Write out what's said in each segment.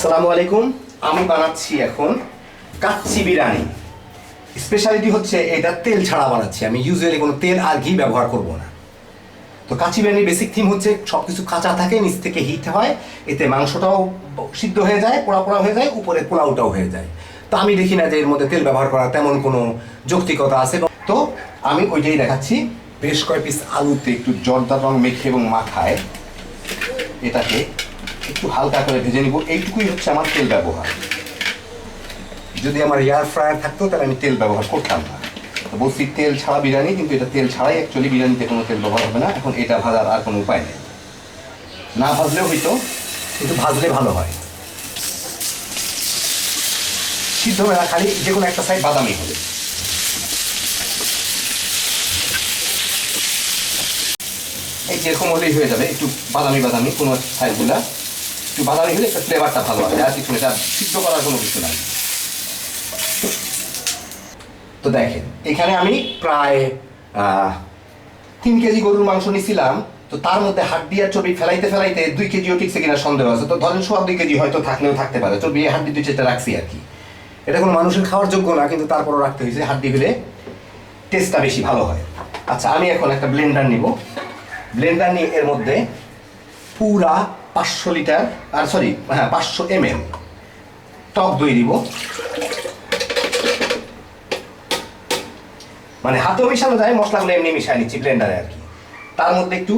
আসসালামু আলাইকুম। আমি বানাচ্ছি এখন কাচ্চি বিরিয়ানি। স্পেশালিটি হচ্ছে এটা তেল ছাড়া বানাচ্ছি। আমি ইউজুয়ালি কোনো তেল আর ঘি ব্যবহার করব না। তো কাচ্চি বিরিয়ানির বেসিক থিম হচ্ছে সব কিছু কাঁচা থাকে, নিচ থেকে হিট হয়, এতে মাংসটাও সিদ্ধ হয়ে যায়, পোড়া পোড়া হয়ে যায়, উপরে পোলাওটাও হয়ে যায়। তো আমি দেখি না যে এর মধ্যে তেল ব্যবহার করার তেমন কোনো যৌক্তিকতা আছে। তো আমি ওইটাই দেখাচ্ছি। বেশ কয়েক পিস আলুতে একটু জর্দা রং মেখে এবং মাখায় এটাকে। একটু হালকা করে ভেজে নিব। এইটুকুই হচ্ছে আমার তেল ব্যবহার। যদি আমার এয়ার ফ্রায়ার থাকতো, তাহলে আমি তেল ব্যবহার করতাম না। বলছি, তেল ছাড়া বিরিয়ানি, কিন্তু এটা তেল ছাড়াই অ্যাকচুয়ালি বিরিয়ানিতে কোনো তেল ব্যবহার হবে না। এখন এটা ভাজার আর কোনো উপায় নেই। না ভাজলেও হইতো কিন্তু ভাজলে ভালো হয়। সিদ্ধ হবে খালি যে কোনো একটা সাইড বাদামি হবে। এই যেরকম হলেই হয়ে যাবে, একটু বাদামি বাদামি কোনো সাইডগুলা একটু বাদামি হলে একটা ফ্লেভারটা ভালো আসে। আর কিছু এটা সিদ্ধ করার কোনো কিছু নাই। তো দেখেন, এখানে আমি প্রায় তিন কেজি গরুর মাংস নিছিলাম। তো তার মধ্যে হাড্ডি আর চর্বি ফেলাইতে ফেলাইতে দুই কেজিও ঠিকছে কিনা সন্দেহ আছে। তো ধরেন সোয়া দুই কেজি হয়তো থাকলেও থাকতে পারে। চর্বি হাড্ডি দুই চারটা রাখছি আর কি। এটা কোনো মানুষের খাওয়ার যোগ্য না, কিন্তু তারপরও রাখতে হয়েছে। হাড্ডি হলে টেস্টটা বেশি ভালো হয়। আচ্ছা আমি এখন একটা ব্লেন্ডার নিব। ব্লেন্ডার নিয়ে এর মধ্যে পুরা পাঁচশো লিটার, আর সরি হ্যাঁ পাঁচশো এম এল টক দই দিব। মানে হাতেও মিশানো যায়, মশলাগুলো এমনি মিশাই নিচ্ছি ব্লেন্ডারে আর কি। তার মধ্যে একটু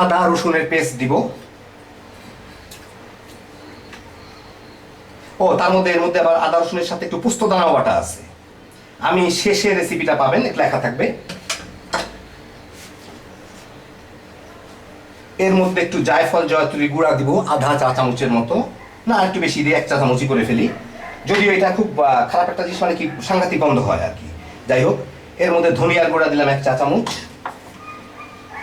আদা, রসুনের পেস্ট দিব। ও, তার মধ্যে, এর মধ্যে আবার আদা, রসুনের সাথে একটু পুস্তদানাও বাটা আছে। আমি শেষে রেসিপিটা পাবেন, লেখা থাকবে। এর মধ্যে একটু জায়ফল, জয়তুরি, গুঁড়া দিব, আধা চা চামচের মতো। না, একটু বেশি দিয়ে এক চা চামচই করে ফেলি। যদিও এটা খুব খারাপ একটা জিনিস মানে কি, সাংঘাতিক গন্ধ হয় আর কি। যাই হোক, এর মধ্যে ধনিয়ার গুঁড়া দিলাম এক চা চামচ।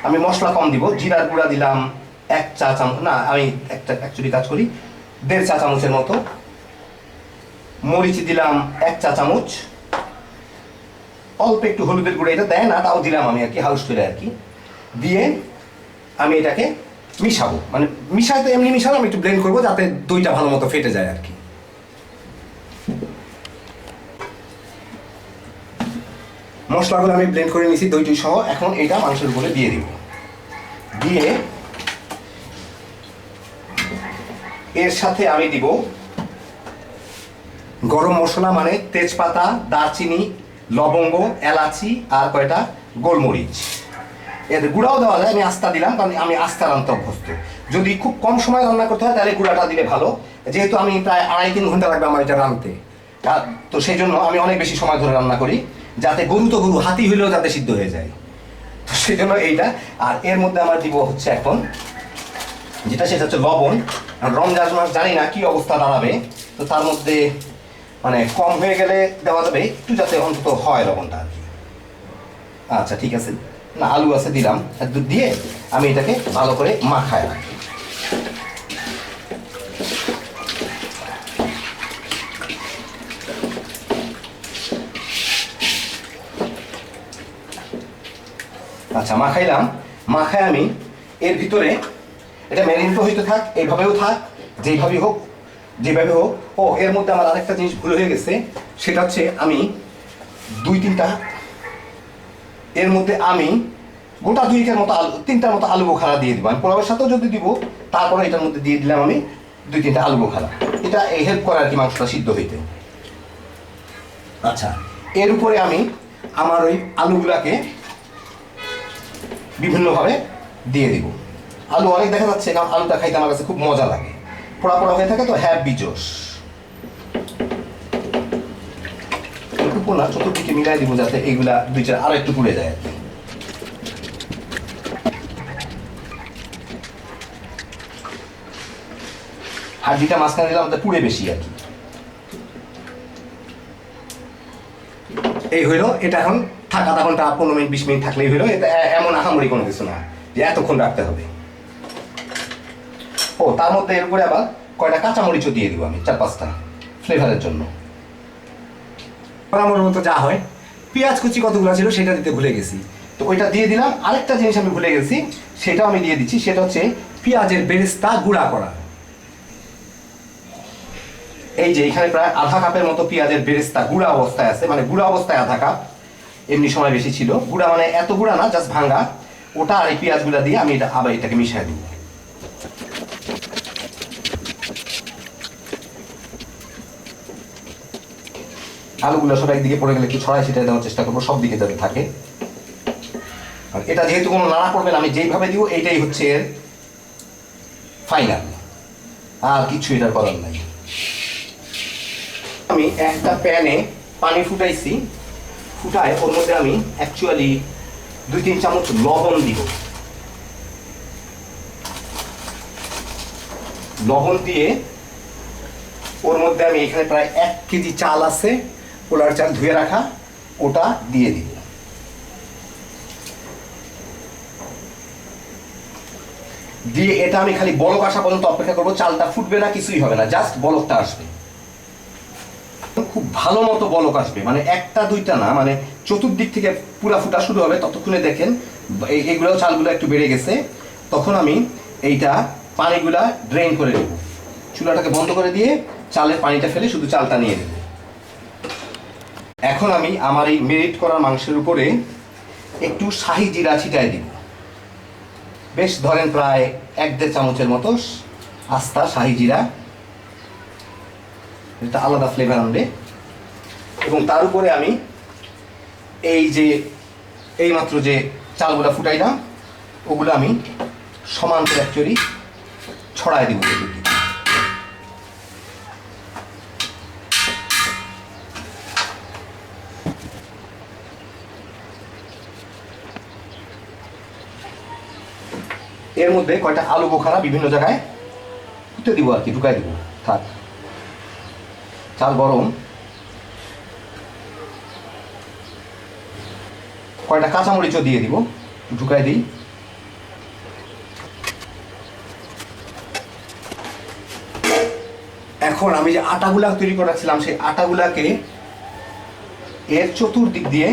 আমি মশলা কম দিব, জিরার গুঁড়া দিলাম এক চা চামচ, না, আমি একটা অ্যাকচুয়ালি কাজ করি, দেড় চা চামচের মতো। মরিচ দিলাম এক চা চামচ। অল্প একটু হলুদের গুঁড়ো, এটা দেয় না, তাও দিলাম আমি আর কি, হাউস করে আর কি। দিয়ে আমি এটাকে মিশাবো। মানে মিশাই তো এমনি মিশাবো আমি একটু ব্লেন্ড করব যাতে দইটা ভালো মতো ফেটে যায় আর কি। মশলাগুলো আমি ব্লেন্ড করে নিয়েছি দইটি সহ। এখন এটা মাংসের উপরে দিয়ে দিব। দিয়ে এর সাথে আমি দিব গরম মশলা মানে তেজপাতা, দারচিনি, লবঙ্গ, এলাচি আর কয়টা? গোলমরিচ। এর গুঁড়াও দেওয়া যায়, আমি আস্তা দিলাম, কারণ আমি আস্তা রান্নতে অভ্যস্ত যদি খুব কম সময় রান্না করতে হয়, তাহলে গুঁড়াটা দিলে ভালো। যেহেতু আমি প্রায় আড়াই তিন ঘণ্টা লাগবে আমার এটা রাঁধতে। তো সেই জন্য আমি অনেক বেশি সময় ধরে রান্না করি, যাতে গরু তো গরু, হাতি হইলেও যাতে সিদ্ধ হয়ে যায়। তো সেই জন্য এইটা। আর এর মধ্যে আমার দিব হচ্ছে এখন, যেটা সেটা হচ্ছে লবণ। রমজান মাস জানি না কি অবস্থা দাঁড়াবে, তো তার মধ্যে মানে কম হয়ে গেলে দেওয়া যাবে, একটু যাতে অন্তত হয় লবণটা আর কি। আচ্ছা ঠিক আছে। না, আলু আছে দিলাম। দুধ দিয়ে আমি এটাকে ভালো করে রাখি। আচ্ছা মাখাইলাম। মাখায় আমি এর ভিতরে, এটা ম্যারিনেট হইতে থাক, এইভাবেও থাক, যেইভাবেই হোক, যেভাবে হোক। ও, এর মধ্যে আমার আরেকটা জিনিস ভুল হয়ে গেছে। সেটা হচ্ছে আমি দুই তিনটা এর মধ্যে আমি গোটা দুইটার মতো আলু, তিনটার মতো আলু বোখারা দিয়ে দিব। আমি পোলাওয়ের সাথেও যদি দিব, তারপরে এটার মধ্যে দিয়ে দিলাম আমি দুই, তিনটা আলু বোখারা। এটা হেল্প করে আর কি মাংসটা সিদ্ধ হইতে। আচ্ছা এর উপরে আমি আমার ওই আলুগুলাকে বিভিন্নভাবে দিয়ে দিব। আলু অনেক দেখা যাচ্ছে, কারণ আলুটা খাইতে আমার কাছে খুব মজা লাগে। পোড়া পোড়া হয়ে থাকে তো হ্যাঁ বিজোস চতুর্দিকে মিলাই দিব যাতে এইগুলা আরও একটু পুড়ে যায়। হাড্ডিটা মাঝখানে পুড়ে বেশি আর কি। এই হইল, এটা এখন থাক আধা ঘণ্টা পনেরো মিনিট, বিশ মিনিট থাকলেই হইল, এটা এমন আহামরি কোনো কিছু না, যে এতক্ষণ রাখতে হবে। ও, তার মধ্যে এর উপরে আবার কয়টা কাঁচামরিচও দিয়ে দিব আমি, চার পাঁচটা ফ্লেভারের জন্য। আমার মতো যা হয়। পেঁয়াজ কুচি কতগুলো ছিল সেটা দিতে ভুলে গেছি। তো ওইটা দিয়ে দিলাম। আরেকটা জিনিস আমি ভুলে গেছি, সেটাও আমি দিয়ে দিচ্ছি। সেটা হচ্ছে পেঁয়াজের বেরেস্তা গুঁড়া করা। এই যে এখানে প্রায় আধা কাপের মতো পেঁয়াজের বেরেস্তা গুঁড়া অবস্থায় আছে। মানে গুঁড়া অবস্থায় আধা কাপ। এমনি সময় বেশি ছিল। গুঁড়া মানে এত গুঁড়া না, জাস্ট ভাঙ্গা। ওটা আর এই পেঁয়াজগুলা দিয়ে আমি এটা আবার এটাকে মিশিয়ে দিব। আলুগুলো সব একদিকে পড়ে গেলে একটু ছড়াই ছিটাই দেওয়ার চেষ্টা করব, সব দিকে যাতে থাকে। আর এটা যেহেতু কোনো নাড়া পড়বে না, আমি যেইভাবে দিব, এইটাই হচ্ছে এর ফাইনাল আর কিছু এটার করার নাই। আমি একটা প্যানে পানি ফুটাইছি, ফুটায় ওর মধ্যে আমি অ্যাকচুয়ালি দুই তিন চামচ লবণ দিব। লবণ দিয়ে ওর মধ্যে আমি এখানে প্রায় এক কেজি চাল আছে পোলার চাল ধুয়ে রাখা, ওটা দিয়ে দিব। দিয়ে এটা আমি খালি বলক আসা পর্যন্ত অপেক্ষা করব, চালটা ফুটবে না, কিছুই হবে না, জাস্ট বলকটা আসবে। খুব ভালো মতো বলক আসবে মানে একটা, দুইটা না মানে চতুর্দিক থেকে পুরা ফুটা শুরু হবে, ততক্ষণে দেখেন, এই- এইগুলো চালগুলো একটু বেড়ে গেছে, তখন আমি এইটা পানিগুলা ড্রেন করে দেব চুলাটাকে বন্ধ করে দিয়ে চালের পানিটা ফেলে শুধু চালটা নিয়ে নেব। এখন আমি আমার এই মেরিট করা মাংসের উপরে একটু শাহি জিরা ছিটাই দিব। বেশ, ধরেন প্রায় এক দেড় চামচের মতো আস্তা শাহি জিরা। এটা আলাদা ফ্লেভার আনবে। এবং তার উপরে আমি এই যে, এইমাত্র যে চালগুলো ফুটাইলাম, ওগুলো আমি সমান করে ছড়াই দিব। এর মধ্যে কয়টা আলু বোখারা বিভিন্ন জায়গায় ফুটে দিব আর কি, ঢুকাই দিব। থাক। চাল গরম। কয়টা কাঁচামরিচও দিয়ে দিব, ঢুকাই দিই। এখন আমি যে আটাগুলা তৈরি করে রাখছিলাম সেই আটাগুলাকে এর চতুর্দিক দিয়ে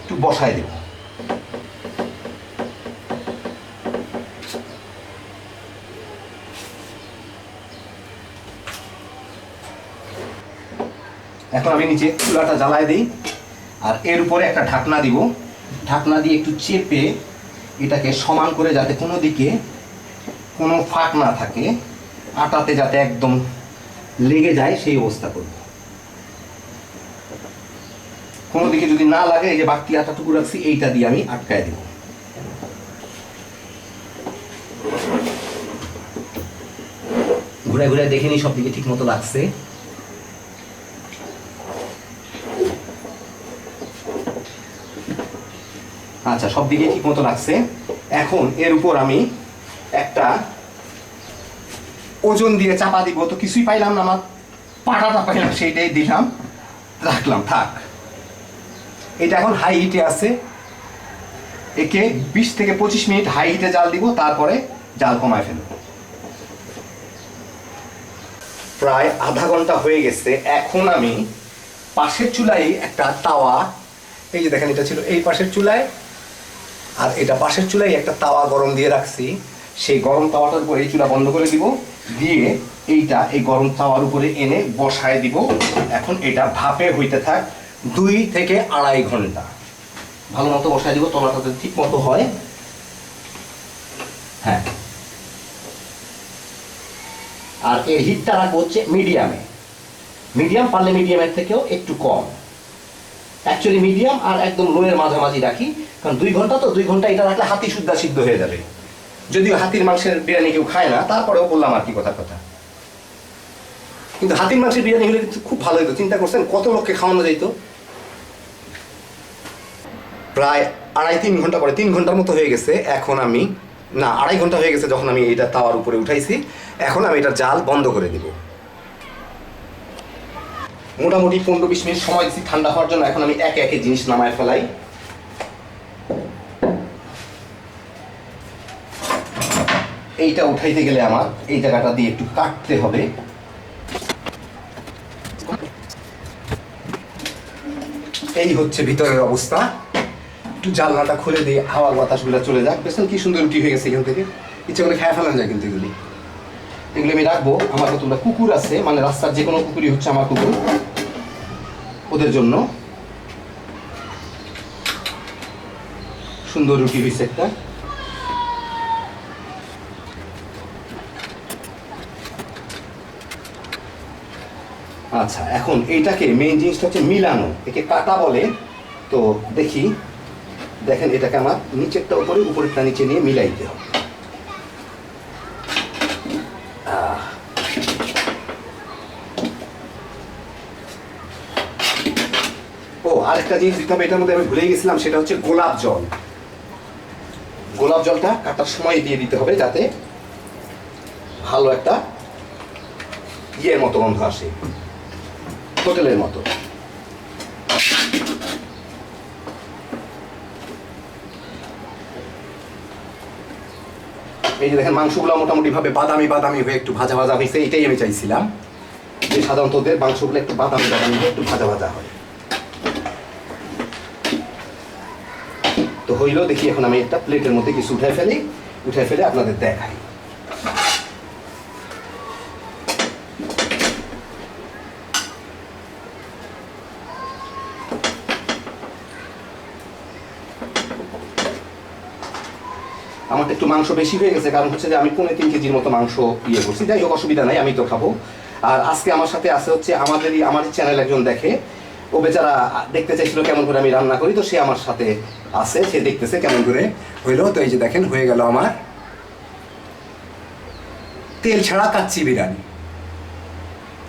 একটু বসায় দেব। এখন আমি নিচে চুলাটা জ্বালায় দিই, আর এর উপরে একটা ঢাকনা দিব। ঢাকনা দিয়ে একটু চেপে এটাকে সমান করে যাতে কোনো দিকে কোনো ফাঁক না থাকে, আটাতে যাতে একদম লেগে যায় সেই অবস্থা করব। কোনো দিকে যদি না লাগে, এই যে বাড়তি আটাটুকু রাখছি, এইটা দিয়ে আমি আটকায় দেব। ঘুরে ঘুরে দেখে নি সব দিকে ঠিক মতো লাগছে। আচ্ছা সব দিকে ঠিক মতো লাগছে। এখন এর উপর আমি একটা ওজন দিয়ে চাপা দিব। তো কিছুই পাইলাম না, আমার পাটাটা পাইলাম, সেইটাই দিলাম। রাখলাম, থাক। এটা এখন হাই হিটে আছে। একে বিশ থেকে পঁচিশ মিনিট হাই হিটে জাল দিব, তারপরে জাল কমায় ফেলব। প্রায় আধা ঘণ্টা হয়ে গেছে। এখন আমি পাশের চুলায় একটা তাওয়া, এই যে দেখেন, এটা ছিল এই পাশের চুলায়। আর এটা পাশের চুলায় একটা তাওয়া গরম দিয়ে রাখছি। সেই গরম তাওয়াটার উপর এই চুলা বন্ধ করে দিব। দিয়ে এইটা এই গরম তাওয়ার উপরে এনে বসায় দিব। এখন এটা ভাপে হইতে থাক দুই থেকে আড়াই ঘণ্টা। ভালো মতো বসায় দিব তলাটা যাতে ঠিক মতো হয়। হ্যাঁ। আর এর হিটটা রাখব হচ্ছে মিডিয়ামে। মিডিয়াম পারলে মিডিয়ামের থেকেও একটু কম। অ্যাকচুয়ালি মিডিয়াম আর একদম লোয়ের মাঝামাঝি রাখি। কারণ দুই ঘণ্টা তো, দুই ঘণ্টা এটা রাখলে হাতি শুদ্ধা সিদ্ধ হয়ে যাবে। যদিও হাতির মাংসের বিরিয়ানি কেউ খায় না, তারপরেও বললাম আর কি কথা কথা। কিন্তু হাতির মাংসের বিরিয়ানি হলে কিন্তু খুব ভালো হতো চিন্তা করছেন কত লোককে খাওয়ানো যেত প্রায় আড়াই তিন ঘণ্টা পরে, তিন ঘণ্টার মতো হয়ে গেছে, এখন আমি, না, আড়াই ঘণ্টা হয়ে গেছে যখন আমি এটা তাওয়ার উপরে উঠাইছি, এখন আমি এটা জাল বন্ধ করে দিব। মোটামুটি পনেরো বিশ মিনিট সময় দিচ্ছি ঠান্ডা হওয়ার জন্য। এখন আমি একে একে জিনিস নামায় ফেলাই। এইটা উঠাইতে গেলে আমার এই জায়গাটা দিয়ে একটু কাটতে হবে। এই হচ্ছে ভিতরের অবস্থা। একটু জানলাটা খুলে দিয়ে হাওয়া বাতাসগুলো চলে যাক। বেশ কি সুন্দর রুটি হয়ে গেছে এখান থেকে। ইচ্ছে করে খেয়ে ফেলানো যায় কিন্তু এগুলি। এগুলো আমি রাখব। আমার কতগুলো কুকুর আছে মানে রাস্তার যে কোনো কুকুরই হচ্ছে আমার কুকুর। ওদের জন্য। সুন্দর রুটি হয়েছে একটা। আচ্ছা এখন এইটাকে মেইন জিনিসটা হচ্ছে মিলানো। একে কাটা বলে। তো দেখি, দেখেন এটাকে আমার নিচেরটা উপরে, উপরেরটা নিচে নিয়ে মিলাইতে হবে। আরেকটা জিনিস দিতে হবে, এটার মধ্যে আমি ভুলে গেছিলাম, সেটা হচ্ছে গোলাপ জল। গোলাপ জলটা কাটার সময় দিয়ে দিতে হবে যাতে ভালো একটা ইয়ের মতো গন্ধ আসে হোটেলের মতো। এই যে দেখেন, মাংসগুলো মোটামুটি ভাবে বাদামি বাদামি হয়ে একটু ভাজা ভাজা হয়েছে, এটাই আমি চাইছিলাম। যে সাধারণত ওদের মাংসগুলো একটু বাদামি বাদামি হয়ে একটু ভাজা ভাজা হয়। হইল দেখি এখন আমি একটা প্লেটের মধ্যে কিছু উঠাই ফেলি, উঠাই ফেলে আপনাদের দেখাই। আমার একটু মাংস বেশি হয়ে গেছে, কারণ হচ্ছে যে আমি পৌনে তিন কেজির মতো মাংস ইয়ে করছি। যাই হোক, অসুবিধা নাই, আমি তো খাব। আর আজকে আমার সাথে আছে হচ্ছে আমাদেরই আমার চ্যানেল একজন দেখে ও বেচারা দেখতে চাইছিল কেমন করে আমি রান্না করি, তো সে আমার সাথে আছে, সে দেখতেছে কেমন করে হইল। তো এই যে দেখেন, হয়ে গেল আমার তেল ছাড়া কাচ্চি বিরিয়ানি।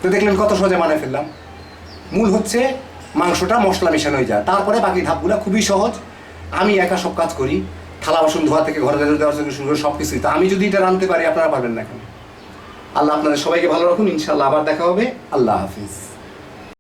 তো দেখলেন কত সহজে মানে ফেললাম। মূল হচ্ছে মাংসটা মশলা মেশানো হয়ে যায় তারপরে বাকি ধাপগুলো খুবই সহজ। আমি একা সব কাজ করি, থালা বাসন ধোয়া থেকে ঘরে দেওয়ার থেকে শুরু করে সব কিছুই তো আমি যদি এটা রাঁধতে পারি, আপনারা পারবেন না কেন? আল্লাহ আপনাদের সবাইকে ভালো রাখুন ইনশাল্লাহ আবার দেখা হবে। আল্লাহ হাফিজ।